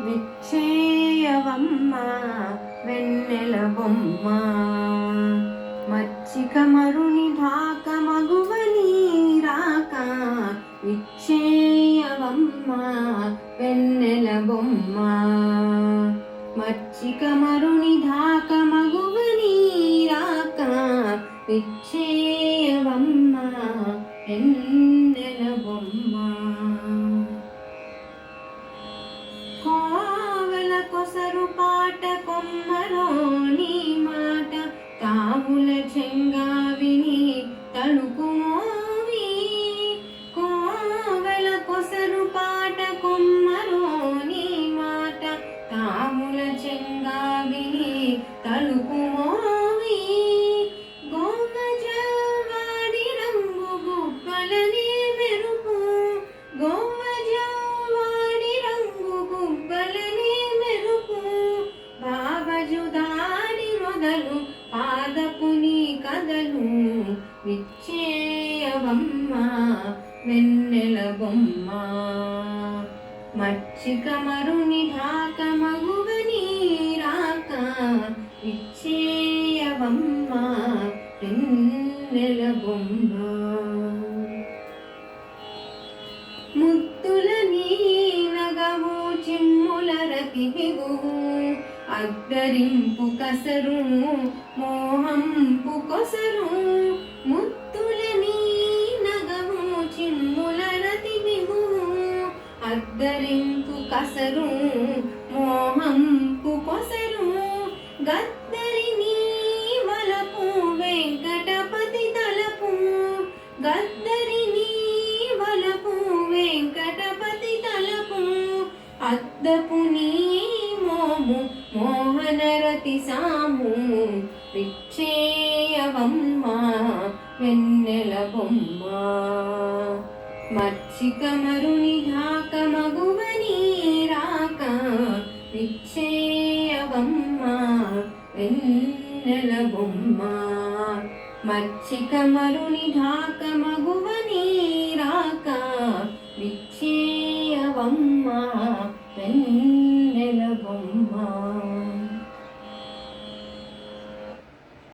విచ్చేయవమ్మ వెన్నెల బొమ్మ. మచ్చిక మరుని ఢాక మగువని రాక విచ్చేయవమ్మ వెన్నెల బొమ్మ. మచ్చిక మరుని ఢాక మగువని రాక విచ్చేయవమ్మ వెన్నెల బొమ్మ. తావుల చెంగా విని తలుపు మోవి గోమజవాడి రంగు గుబ్బలనే మెరుపు. గోమజవాడి రంగు గుబ్బలనే మెరుపు. బాబజుదాడి మొదలు పాదపు నీ కదలు. విచ్చేయవమ్మ వెన్నెల బొమ్మ. మచ్చిక మరుని ఢాక మగువని పెన్నెల బొమ్మ ముత్తుల నీనగవు చిమ్ముల రతి బిగువు అద్దరింపు కసరు మోహంపు కొసరు. ముత్తుల నీనగవు చిమ్ముల రతి బిగువు అద్దరింపు కసరు బ్రతిసాము విచ్చేయవమ్మా వెన్నెల బొమ్మ. మచ్చిక మరుని ఢాక మగువని రాక విచ్చేయవమ్మా వెన్నెల బొమ్మ. మచ్చిక మరుని ఢాక మగువని రాక విచ్చేయవమ్మా వెన్నెల బొమ్మ.